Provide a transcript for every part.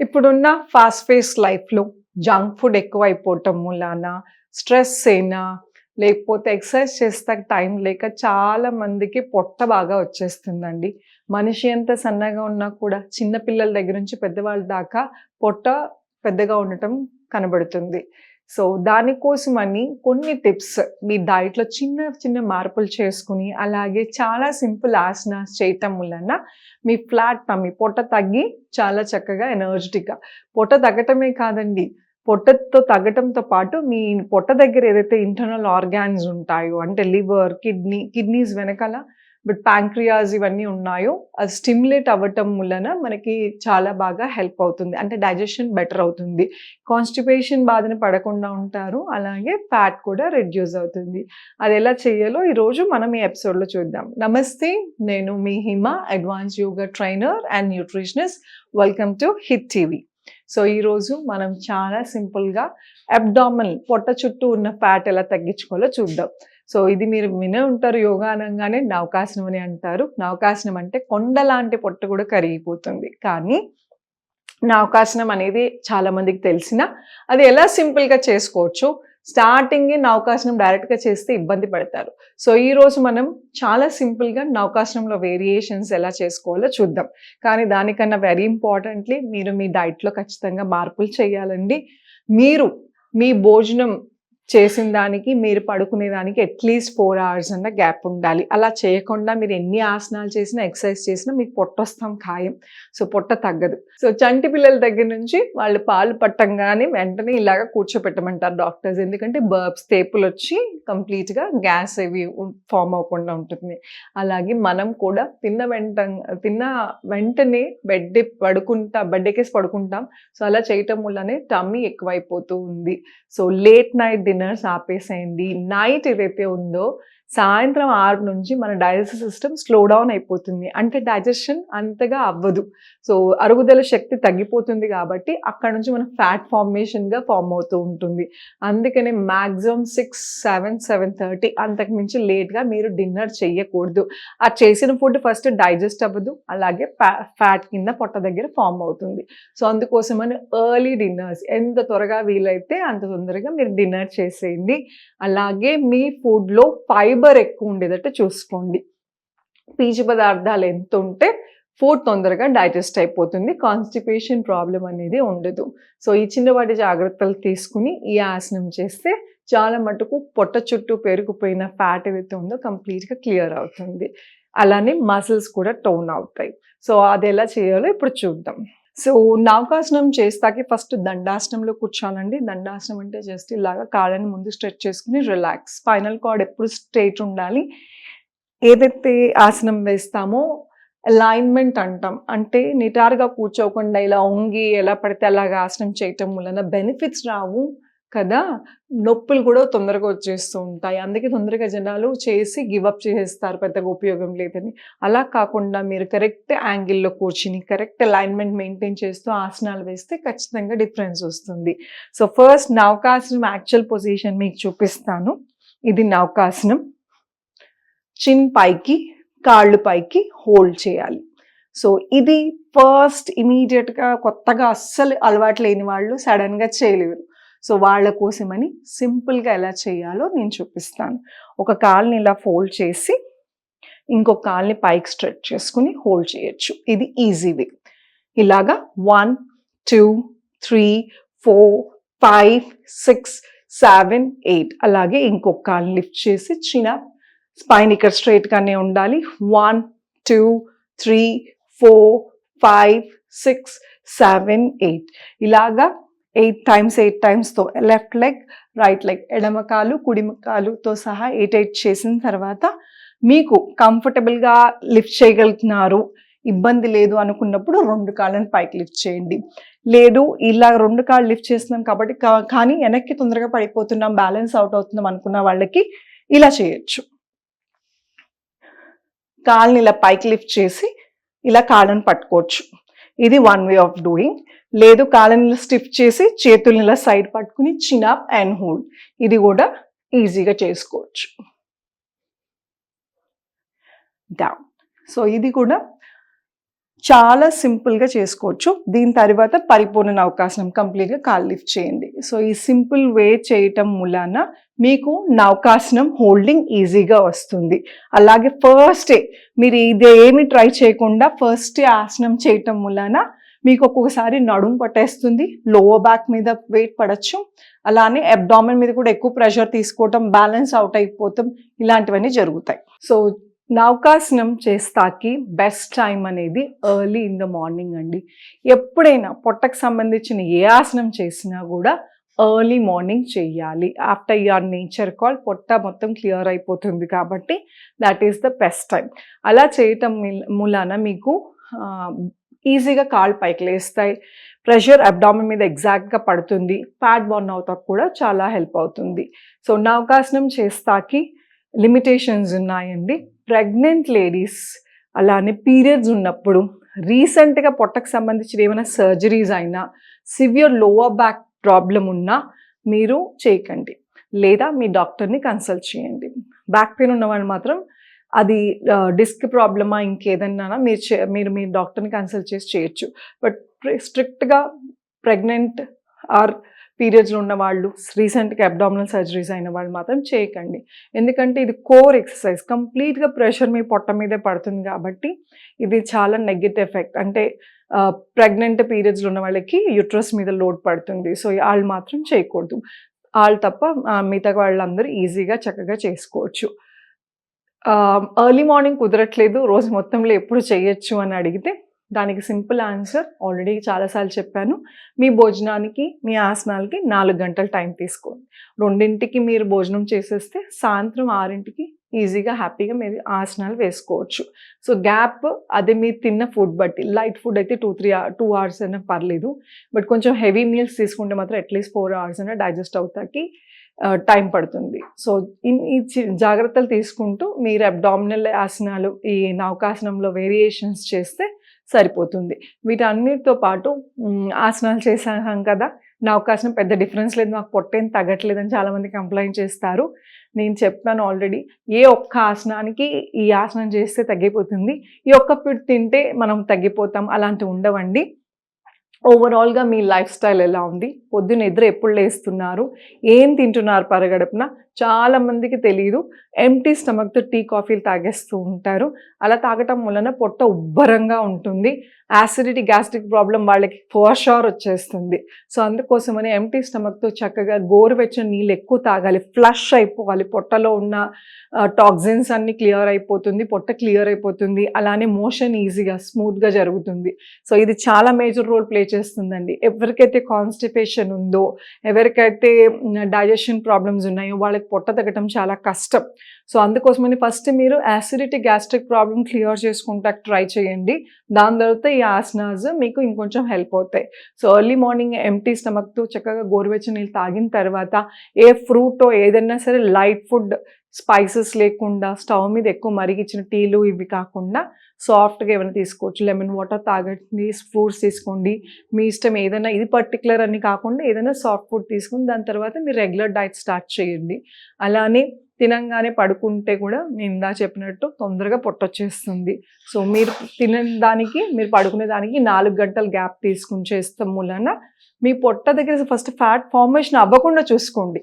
ఇప్పుడున్న fast face లైఫ్లో junk food ఎక్కువ అయిపోవటం మూలాన స్ట్రెస్ అయినా లేకపోతే ఎక్సర్సైజ్ చేస్తా టైం లేక చాలా మందికి పొట్ట బాగా వచ్చేస్తుందండి. మనిషి ఎంత సన్నగా ఉన్నా కూడా చిన్న పిల్లల దగ్గర నుంచి పెద్దవాళ్ళ దాకా పొట్ట పెద్దగా ఉండటం కనబడుతుంది. సో దానికోసమని కొన్ని టిప్స్ మీ డైట్లో చిన్న చిన్న మార్పులు చేసుకుని అలాగే చాలా సింపుల్ ఆసనాస్ చేయటం వలన మీ ఫ్లాట్ టమ్మీ పొట్ట తగ్గి చాలా చక్కగా ఎనర్జెటిక్గా పొట్ట తగ్గటమే కాదండి. పొట్టతో తగ్గటంతో పాటు మీ పొట్ట దగ్గర ఏదైతే ఇంటర్నల్ ఆర్గాన్స్ ఉంటాయో అంటే లివర్ కిడ్నీ కిడ్నీస్ వెనకాల బట్ ప్యాంక్రియాస్ ఇవన్నీ ఉన్నాయో అది స్టిమ్యులేట్ అవ్వటం వలన మనకి చాలా బాగా హెల్ప్ అవుతుంది. అంటే డైజెషన్ బెటర్ అవుతుంది. కాన్స్టిపేషన్ బాధన పడకుండా ఉంటారు. అలాగే ఫ్యాట్ కూడా రెడ్యూస్ అవుతుంది. అది ఎలా చేయాలో ఈరోజు మనం ఈ ఎపిసోడ్లో చూద్దాం. నమస్తే నేను మీ Hima advance yoga trainer and nutritionist. Welcome to hit TV. So ఈరోజు మనం చాలా సింపుల్గా అబ్డామల్ పొట్ట చుట్టూ ఉన్న ఫ్యాట్ ఎలా తగ్గించుకోవాలో చూద్దాం. సో ఇది మీరు వినే ఉంటారు యోగా అనగానే నవకాసనం అని అంటారు. నవకాసనం అంటే కొండ లాంటి పొట్ట కూడా కరిగిపోతుంది. కానీ నౌకాసనం అనేది చాలా మందికి తెలిసిన అది ఎలా సింపుల్గా చేసుకోవచ్చు? స్టార్టింగ్ నౌకాసనం డైరెక్ట్గా చేస్తే ఇబ్బంది పడతారు. సో ఈ రోజు మనం చాలా సింపుల్గా నౌకాసనంలో వేరియేషన్స్ ఎలా చేసుకోవాలో చూద్దాం. కానీ దానికన్నా వెరీ ఇంపార్టెంట్లీ మీరు మీ డైట్లో ఖచ్చితంగా మార్పులు చేయాలండి. మీరు మీ భోజనం చేసిన దానికి మీరు పడుకునే దానికి అట్లీస్ట్ ఫోర్ అవర్స్ అన్న గ్యాప్ ఉండాలి. అలా చేయకుండా మీరు ఎన్ని ఆసనాలు చేసినా ఎక్సర్సైజ్ చేసినా మీకు పొట్ట వస్తాం ఖాయం. సో పొట్ట తగ్గదు. సో చంటి పిల్లల దగ్గర నుంచి వాళ్ళు పాలు పట్టంగానే వెంటనే ఇలాగ కూర్చోపెట్టమంటారు డాక్టర్స్. ఎందుకంటే బర్బ్స్ తేపులు వచ్చి కంప్లీట్గా గ్యాస్ అవి ఫామ్ అవ్వకుండా ఉంటుంది. అలాగే మనం కూడా తిన్న వెంట తిన్న వెంటనే బెడ్ పడుకుంటా బెడ్ ఎక్కేసి పడుకుంటాం. సో అలా చేయటం వల్లనే టమ్మీ ఎక్కువైపోతూ ఉంది. సో లేట్ నైట్ డిన్నర్స్ ఆపేసేయండి. నైట్ ఏదైతే ఉందో సాయంత్రం ఆరు నుంచి మన డైజెస్టివ్ సిస్టమ్ స్లో డౌన్ అయిపోతుంది. అంటే డైజెషన్ అంతగా అవ్వదు. సో అరుగుదల శక్తి తగ్గిపోతుంది కాబట్టి అక్కడ నుంచి మన ఫ్యాట్ ఫార్మేషన్గా ఫామ్ అవుతూ ఉంటుంది. అందుకనే maximum six seven seven thirty అంతకు మించి లేట్గా మీరు డిన్నర్ చేయకూడదు ఆ చేసిన ఫుడ్ ఫస్ట్ డైజెస్ట్ అవ్వదు. అలాగే ఫ్యాట్ కింద పొట్ట దగ్గర ఫామ్ అవుతుంది. సో అందుకోసమని ఎర్లీ డిన్నర్స్ ఎంత త్వరగా వీలైతే అంత తొందరగా మీరు డిన్నర్ చేసేయండి. అలాగే మీ ఫుడ్లో ఫైబర్ ఎక్కువ ఉండేటట్టు చూసుకోండి. పీచు పదార్థాలు ఎంత ఉంటే ఫుడ్ తొందరగా డైజెస్ట్ అయిపోతుంది కాన్స్టిపేషన్ ప్రాబ్లం అనేది ఉండదు. సో ఈ చిన్నవాటి జాగ్రత్తలు తీసుకుని ఈ ఆసనం చేస్తే చాలా మటుకు పొట్ట చుట్టూ పెరిగిపోయిన ఫ్యాట్ ఏదైతే ఉందో కంప్లీట్గా క్లియర్ అవుతుంది. అలానే మసిల్స్ కూడా టోన్ అవుతాయి. సో అది ఎలా చేయాలో ఇప్పుడు చూద్దాం. సో నవకాసనం చేస్తాకి ఫస్ట్ దండాసనంలో కూర్చోాలండి దండాసనం అంటే జస్ట్ ఇలాగా కాళ్ళని ముందు స్ట్రెచ్ చేసుకుని రిలాక్స్ స్పైనల్ కార్డ్ ఎప్పుడు స్ట్రైట్ ఉండాలి. ఏదైతే ఆసనం వేస్తామో అలైన్మెంట్ అంటాం. అంటే నిటారుగా కూర్చోకుండా ఇలా వంగి ఎలా పడితే అలాగా ఆసనం చేయటం వలన బెనిఫిట్స్ రావు. కదా నొప్పులు కూడా తొందరగా వచ్చేస్తూ ఉంటాయి. అందుకే తొందరగా జనాలు చేసి గివప్ చేసేస్తారు పెద్దగా ఉపయోగం లేదని. అలా కాకుండా మీరు కరెక్ట్ యాంగిల్లో కూర్చుని కరెక్ట్ అలైన్మెంట్ మెయింటైన్ చేస్తూ ఆసనాలు వేస్తే ఖచ్చితంగా డిఫరెన్స్ వస్తుంది. సో ఫస్ట్ నౌకాసనం యాక్చువల్ పొజిషన్ మీకు చూపిస్తాను. ఇది నౌకాసనం చిన్ పైకి కాళ్ళు పైకి హోల్డ్ చేయాలి. సో ఇది ఫస్ట్ ఇమీడియట్గా కొత్తగా అస్సలు అలవాటు లేని వాళ్ళు సడన్గా చేయలేరు. సో వాళ్ళ కోసమని సింపుల్గా ఎలా చేయాలో నేను చూపిస్తాను. ఒక కాల్ని ఇలా ఫోల్డ్ చేసి ఇంకొక కాల్ని పైకి స్ట్రెచ్ చేసుకుని హోల్డ్ చేయొచ్చు. ఇది ఈజీ వే. ఇలాగా one two three four five six seven eight అలాగే ఇంకొక కాల్ని లిఫ్ట్ చేసి చిన్న స్పైన్ ఇక్కడ స్ట్రైట్గానే ఉండాలి. One two three four five six seven eight. ఇలాగా ఎయిట్ టైమ్స్ ఎయిట్ టైమ్స్తో లెఫ్ట్ లెగ్ రైట్ లెగ్ ఎడమకాలు కుడిమకాలుతో సహా ఎయిట్ ఎయిట్ చేసిన తర్వాత మీకు కంఫర్టబుల్గా లిఫ్ట్ చేయగలుగుతున్నారు. ఇబ్బంది లేదు అనుకున్నప్పుడు రెండు కాళ్ళని పైకి లిఫ్ట్ చేయండి. లేదు ఇలా రెండు కాళ్ళు లిఫ్ట్ చేస్తున్నాం కాబట్టి కానీ వెనక్కి తొందరగా పడిపోతున్నాం బ్యాలెన్స్ అవుట్ అవుతున్నాం అనుకున్న వాళ్ళకి ఇలా చేయొచ్చు. కాళ్ళని ఇలా పైకి లిఫ్ట్ చేసి ఇలా కాళ్ళని పట్టుకోవచ్చు. ఇది వన్ వే ఆఫ్ డూయింగ్ లేదు కాళ్ళని స్టిఫ్ చేసి చేతుల్ని ఇలా సైడ్ పట్టుకుని చిన్ అప్ అండ్ హోల్డ్ ఇది కూడా ఈజీగా చేసుకోవచ్చు. డౌన్ సో ఇది కూడా చాలా సింపుల్గా చేసుకోవచ్చు. దీని తర్వాత పరిపూర్ణ నౌకాసనం కంప్లీట్గా కాల్ లిఫ్ట్ చేయండి. సో ఈ సింపుల్ వే చేయటం మూలాన మీకు నౌకాసనం హోల్డింగ్ ఈజీగా వస్తుంది. అలాగే ఫస్ట్ మీరు ఇది ట్రై చేయకుండా ఫస్ట్ ఆసనం చేయటం మూలాన మీకు ఒక్కొక్కసారి నడుము పట్టేస్తుంది. లోవర్ బ్యాక్ మీద వెయిట్ పడచ్చు. అలానే అబ్డామిన్ మీద కూడా ఎక్కువ ప్రెషర్ తీసుకోవటం బ్యాలెన్స్ అవుట్ అయిపోతాం. ఇలాంటివన్నీ జరుగుతాయి. సో నౌకాసనం చేస్తాకి బెస్ట్ టైం అనేది ఎర్లీ ఇన్ ద మార్నింగ్ అండి. ఎప్పుడైనా పొట్టకు సంబంధించిన ఏ ఆసనం చేసినా కూడా ఎర్లీ మార్నింగ్ చెయ్యాలి ఆఫ్టర్ యువర్ నేచర్ కాల్ పొట్ట మొత్తం క్లియర్ అయిపోతుంది కాబట్టి that is the best time అలా చేయటం మూలాన మీకు ఈజీగా కాళ్ళు పైకి లేస్తాయి. ప్రెషర్ అబ్డామిన్ మీద ఎగ్జాక్ట్గా పడుతుంది. ఫ్యాట్ బర్న్ అవుతా కూడా చాలా హెల్ప్ అవుతుంది. సో నౌకాసనం చేస్తాకి లిమిటేషన్స్ ఉన్నాయండి. ప్రెగ్నెంట్ లేడీస్ అలానే పీరియడ్స్ ఉన్నప్పుడు రీసెంట్గా పొట్టకు సంబంధించిన ఏమైనా సర్జరీస్ అయినా సివియర్ లోవర్ బ్యాక్ ప్రాబ్లం ఉన్నా మీరు చేయకండి. లేదా మీ డాక్టర్ని కన్సల్ట్ చేయండి. బ్యాక్ పెయిన్ ఉన్నవాళ్ళు మాత్రం అది డిస్క్ ప్రాబ్లమా ఇంకేదన్నా మీరు చే- మీరు మీ డాక్టర్ని కన్సల్ట్ చేసి చేయొచ్చు. బట్ స్ట్రిక్ట్గా ప్రెగ్నెంట్ ఆర్ పీరియడ్స్లో ఉన్న వాళ్ళు రీసెంట్గా అబ్డామినల్ సర్జరీస్ అయిన వాళ్ళు మాత్రం చేయకండి. ఎందుకంటే ఇది కోర్ ఎక్సర్సైజ్. కంప్లీట్గా ప్రెషర్ మీ పొట్ట మీదే పడుతుంది కాబట్టి ఇది చాలా నెగిటివ్ ఎఫెక్ట్. అంటే ప్రెగ్నెంట్ పీరియడ్స్లో ఉన్న వాళ్ళకి యుట్రస్ మీద లోడ్ పడుతుంది. సో వాళ్ళు మాత్రం చేయకూడదు. వాళ్ళు తప్ప మిగతా వాళ్ళందరూ ఈజీగా చక్కగా చేసుకోవచ్చు. ఎర్లీ మార్నింగ్ కుదరట్లేదు. రోజు మొత్తంలో ఎప్పుడు చేయొచ్చు అని అడిగితే దానికి సింపుల్ ఆన్సర్ ఆల్రెడీ చాలాసార్లు చెప్పాను. మీ భోజనానికి మీ ఆసనాలకి నాలుగు గంటల టైం తీసుకోండి. రెండింటికి మీరు భోజనం చేసేస్తే సాయంత్రం ఆరింటికి ఈజీగా హ్యాపీగా మీరు ఆసనాలు వేసుకోవచ్చు. సో గ్యాప్ అదే మీరు తిన్న ఫుడ్ బట్టి లైట్ ఫుడ్ అయితే టూ త్రీ టూ అవర్స్ అయినా పర్లేదు. బట్ కొంచెం హెవీ మీల్స్ తీసుకుంటే మాత్రం అట్లీస్ట్ ఫోర్ అవర్స్ అయినా డైజెస్ట్ అవుతాకి టైం పడుతుంది. సో ఇన్ ఈ చి- జాగ్రత్తలు తీసుకుంటూ మీరు అబ్డామినల్ ఆసనాలు ఈ నౌకాసనంలో వేరియేషన్స్ చేస్తే సరిపోతుంది. వీటన్నిటితో పాటు ఆసనాలు చేశాం కదా నౌకాసనం పెద్ద డిఫరెన్స్ లేదు మాకు పొట్టేం తగ్గట్లేదని చాలామంది కంప్లైంట్ చేస్తారు. నేను చెప్పాను ఆల్రెడీ ఏ ఒక్క ఆసనానికి ఈ ఆసనం చేస్తే తగ్గిపోతుంది ఈ ఒక్క ఫుడ్ తింటే మనం తగ్గిపోతాం అలాంటివి ఉండవండి. ఓవరాల్గా మీ లైఫ్ స్టైల్ ఎలా ఉంది? పొద్దున్న ఎదురు ఎప్పుడు లేస్తున్నారు? ఏం తింటున్నారు పరగడుపున? చాలా మందికి తెలియదు ఎంటీ స్టమక్తో టీ కాఫీలు తాగేస్తూ ఉంటారు. అలా తాగటం వలన పొట్ట ఉబ్బరంగా ఉంటుంది. యాసిడిటీ గ్యాస్ట్రిక్ ప్రాబ్లం వాళ్ళకి ఫోర్ వచ్చేస్తుంది. సో అందుకోసమని ఎంటీ స్టమక్తో చక్కగా గోరువెచ్చని నీళ్ళు ఎక్కువ తాగాలి. ఫ్లష్ అయిపోవాలి. పొట్టలో ఉన్న టాక్సిన్స్ అన్ని క్లియర్ అయిపోతుంది. పొట్ట క్లియర్ అయిపోతుంది. అలానే మోషన్ ఈజీగా స్మూత్గా జరుగుతుంది. సో ఇది చాలా మేజర్ రోల్ ప్లే చేస్తుందండి. ఎవరికైతే కాన్స్టిపేషన్ ఉందో ఎవరికైతే డైజెషన్ ప్రాబ్లమ్స్ ఉన్నాయో వాళ్ళకి పొట్ట తగ్గటం చాలా కష్టం. సో అందుకోసమని ఫస్ట్ మీరు యాసిడిటీ గ్యాస్ట్రిక్ ప్రాబ్లమ్ క్లియర్ చేసుకుంటా ట్రై చేయండి. దాని తర్వాత ఈ ఆసనాస్ మీకు ఇంకొంచెం హెల్ప్ అవుతాయి. సో ఎర్లీ మార్నింగ్ ఎంటీ స్టమక్తో చక్కగా గోరువెచ్చని నీళ్ళు తాగిన తర్వాత ఏ ఫ్రూటో ఏదైనా సరే లైట్ ఫుడ్ స్పైసెస్ లేకుండా స్టవ్ మీద ఎక్కువ మరిగించిన టీలు ఇవి కాకుండా సాఫ్ట్గా ఏమైనా తీసుకోవచ్చు. లెమన్ వాటర్ తాగండి ఫ్రూట్స్ తీసుకోండి. మీ ఇష్టం ఏదైనా ఇది పర్టికులర్ అని కాకుండా ఏదైనా సాఫ్ట్ ఫుడ్ తీసుకుని దాని తర్వాత మీరు రెగ్యులర్ డైట్ స్టార్ట్ చేయండి. అలానే తినంగానే పడుకుంటే కూడా నేను ఇందా చెప్పినట్టు తొందరగా పొట్టొచ్చేస్తుంది సో మీరు తినడానికి మీరు పడుకునే దానికి నాలుగు గంటల గ్యాప్ తీసుకుని చేస్తాం మూలన మీ పొట్ట దగ్గర ఫస్ట్ ఫ్యాట్ ఫార్మేషన్ అవ్వకుండా చూసుకోండి.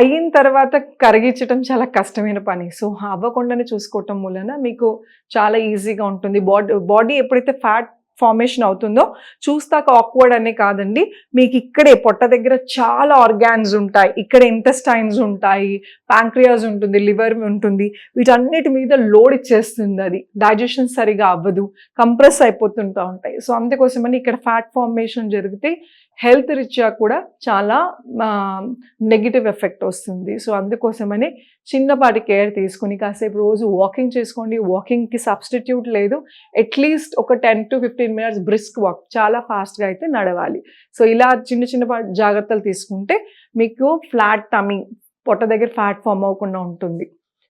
అయిన తర్వాత కరిగించడం చాలా కష్టమైన పని. సో అవ్వకుండానే చూసుకోవటం మూలన మీకు చాలా ఈజీగా ఉంటుంది. బాడీ బాడీ ఎప్పుడైతే ఫ్యాట్ ఫార్మేషన్ అవుతుందో చూస్తాక ఆక్వర్డ్ అనే కాదండి. మీకు ఇక్కడే పొట్ట దగ్గర చాలా ఆర్గాన్స్ ఉంటాయి. ఇక్కడ ఇంటెస్టైన్స్ ఉంటాయి. ప్యాంక్రియాస్ ఉంటుంది. లివర్ ఉంటుంది. వీటన్నిటి మీద లోడ్ ఇచ్చేస్తుంది అది. డైజెషన్ సరిగా అవ్వదు. కంప్రెస్ అయిపోతుంటూ ఉంటాయి. సో అందుకోసమని ఇక్కడ ఫ్యాట్ ఫార్మేషన్ జరిగితే హెల్త్ రీత్యా కూడా చాలా నెగిటివ్ ఎఫెక్ట్ వస్తుంది. సో అందుకోసమని చిన్నపాటి కేర్ తీసుకుని కాసేపు రోజు వాకింగ్ చేసుకోండి. వాకింగ్కి సబ్స్టిట్యూట్ లేదు. అట్లీస్ట్ ఒక ten to fifteen minutes brisk walk చాలా ఫాస్ట్గా అయితే నడవాలి. సో ఇలా చిన్న చిన్న జాగ్రత్తలు తీసుకుంటే మీకు ఫ్లాట్ టమింగ్ పొట్ట దగ్గర ఫ్యాట్ ఫామ్ అవ్వకుండా ఉంటుంది.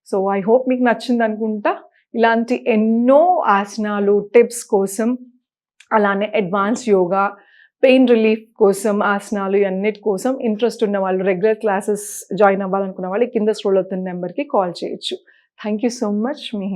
సో ఐ హోప్ మీకు నచ్చింది అనుకుంటా ఇలాంటి ఎన్నో ఆసనాలు టిప్స్ కోసం అలానే అడ్వాన్స్ యోగా పెయిన్ రిలీఫ్ కోసం ఆసనాలు ఇవన్నిటి కోసం ఇంట్రెస్ట్ ఉన్న వాళ్ళు రెగ్యులర్ క్లాసెస్ జాయిన్ అవ్వాలనుకున్న వాళ్ళు కింద స్క్రోల్ అవుతున్న నెంబర్కి కాల్ చేయొచ్చు. Thank you so much me